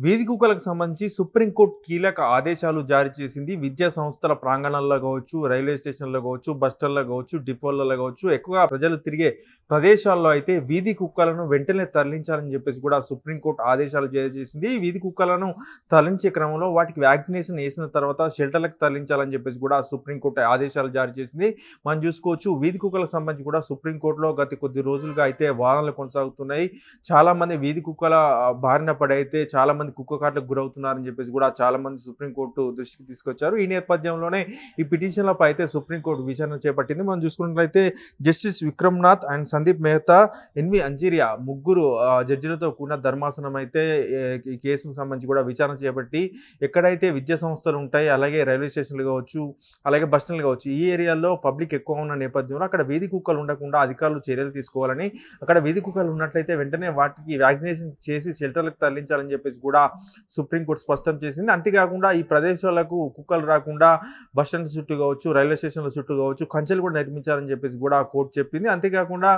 వీధి కుక్కలకు సంబంధించి సుప్రీంకోర్టు కీలక ఆదేశాలు జారీ చేసింది విద్యా సంస్థల ప్రాంగణాల్లో కావచ్చు రైల్వే స్టేషన్లో కావచ్చు బస్ స్టాండ్లో కావచ్చు డిపోలలో కావచ్చు. ఎక్కువగా ప్రజలు తిరిగే ప్రదేశాల్లో అయితే వీధి కుక్కలను వెంటనే తరలించాలని చెప్పేసి కూడా సుప్రీంకోర్టు ఆదేశాలు జారీ చేసింది వీధి కుక్కలను తరలించే క్రమంలో వాటికి వ్యాక్సినేషన్ వేసిన తర్వాత షెల్టర్లకు తరలించాలని చెప్పేసి కూడా సుప్రీంకోర్టు ఆదేశాలు జారీ చేసింది. మనం చూసుకోవచ్చు వీధి కుక్కలకు సంబంధించి కూడా సుప్రీంకోర్టులో గత కొద్ది రోజులుగా అయితే వాదనలు కొనసాగుతున్నాయి. చాలా మంది వీధి కుక్కల బారిన పడి అయితే చాలా మంది కుక్క కాట్లకు గురవుతున్నారని చెప్పేసి కూడా చాలా మంది సుప్రీంకోర్టు దృష్టికి తీసుకొచ్చారు. ఈ నేపథ్యంలోనే ఈ పిటిషన్లపై అయితే సుప్రీంకోర్టు విచారణ చేపట్టింది. మనం చూసుకున్నట్లయితే justice Vikram Nath and Sandeep Mehta N V Anjaria ముగ్గురు జడ్జిలతో కూడిన ధర్మాసనం అయితే ఈ కేసుకు సంబంధించి కూడా విచారణ చేపట్టి ఎక్కడైతే విద్యా సంస్థలు ఉంటాయి అలాగే రైల్వే స్టేషన్లు కావచ్చు అలాగే బస్ స్టాండ్లు కావచ్చు ఈ ఏరియాలో పబ్లిక్ ఎక్కువ ఉన్న నేపథ్యంలో అక్కడ వీధి కుక్కలు ఉండకుండా అధికారులు చర్యలు తీసుకోవాలని అక్కడ వీధి కుక్కలు ఉన్నట్లయితే వెంటనే వాటికి వ్యాక్సినేషన్ చేసి షెల్టర్లకు తరలించాలని చెప్పేసి కూడా సుప్రీంకోర్టు స్పష్టం చేసింది. అంతేకాకుండా ఈ ప్రదేశాలకు కుక్కలు రాకుండా బస్ స్టాండ్ చుట్టూ కావచ్చు రైల్వే స్టేషన్ల చుట్టూ కావచ్చు కంచెలు కూడా నిర్మించాలని చెప్పేసి కూడా కోర్టు చెప్పింది. అంతేకాకుండా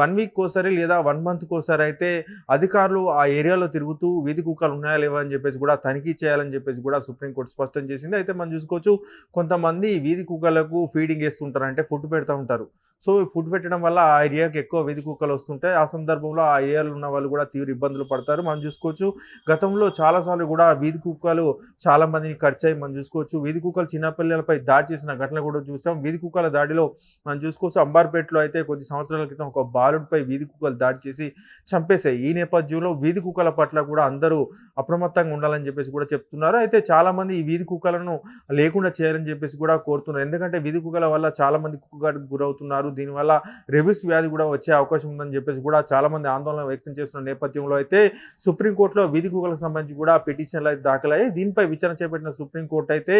వన్ వీక్ ఒకసారి లేదా వన్ మంత్ ఒకసారి అయితే అధికారులు ఆ ఏరియాలో తిరుగుతూ వీధి కుక్కలు ఉన్నాయా లేవా అని చెప్పేసి కూడా తనిఖీ చేయాలని చెప్పేసి కూడా సుప్రీంకోర్టు స్పష్టం చేసింది. అయితే మనం చూసుకోవచ్చు కొంతమంది వీధి కుక్కలకు ఫీడింగ్ వేస్తుంటారు. అంటే ఫుడ్ పెడతా ఉంటారు. సో ఫుడ్ పెట్టడం వల్ల ఆ ఏరియాకి ఎక్కువ వీధి కుక్కలు వస్తుంటాయి ఆ సందర్భంలో ఆ ఏరియాలో ఉన్న వాళ్ళు కూడా తీవ్ర ఇబ్బందులు పడతారు. మనం చూసుకోవచ్చు గతంలో చాలాసార్లు కూడా వీధి కుక్కలు చాలా మందిని ఖర్చయి మనం చూసుకోవచ్చు. వీధి కుక్కలు చిన్నపిల్లలపై దాడి చేసిన ఘటన కూడా చూసాం. వీధి కుక్కల దాడిలో మనం చూసుకోవచ్చు అంబార్పేటలో అయితే కొద్ది సంవత్సరాల క్రితం ఒక బాలుడిపై వీధి కుక్కలు దాడి చేసి చంపేశాయి. ఈ నేపథ్యంలో వీధి కుక్కల పట్ల కూడా అందరూ అప్రమత్తంగా ఉండాలని చెప్పేసి కూడా చెప్తున్నారు. అయితే చాలామంది ఈ వీధి కుక్కలను లేకుండా చేయాలని చెప్పేసి కూడా కోరుతున్నారు. ఎందుకంటే వీధి కుక్కల వల్ల చాలామంది కుక్కగాడికి గురవుతున్నారు. దీనివల్ల రెబిస్ వ్యాధి కూడా వచ్చే అవకాశం ఉందని చెప్పేసి కూడా చాలా మంది ఆందోళన వ్యక్తం చేస్తున్న నేపథ్యంలో అయితే సుప్రీంకోర్టులో వీధి కుక్కలకు సంబంధించి కూడా పిటిషన్లు అయితే దాఖలయ్యాయి. దీనిపై విచారణ చేపట్టిన సుప్రీంకోర్టు అయితే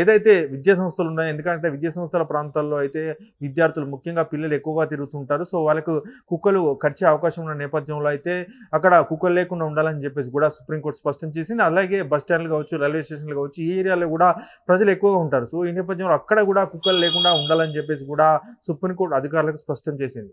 ఏదైతే విద్యా సంస్థలు ఉన్నాయో ఎందుకంటే విద్యా సంస్థల ప్రాంతాల్లో అయితే విద్యార్థులు ముఖ్యంగా పిల్లలు ఎక్కువగా తిరుగుతుంటారు. సో వాళ్ళకు కుక్కలు ఖర్చే అవకాశం ఉన్న నేపథ్యంలో అయితే అక్కడ కుక్కలు లేకుండా ఉండాలని చెప్పేసి కూడా సుప్రీంకోర్టు స్పష్టం చేసింది. అలాగే బస్ స్టాండ్లు కావచ్చు రైల్వే స్టేషన్లు కావచ్చు ఈ ఏరియాలో కూడా ప్రజలు ఎక్కువగా ఉంటారు. సో ఈ నేపథ్యంలో అక్కడ కూడా కుక్కలు లేకుండా ఉండాలని చెప్పేసి కూడా సుప్రీంకోర్టు అధికారులకు స్పష్టం చేసింది.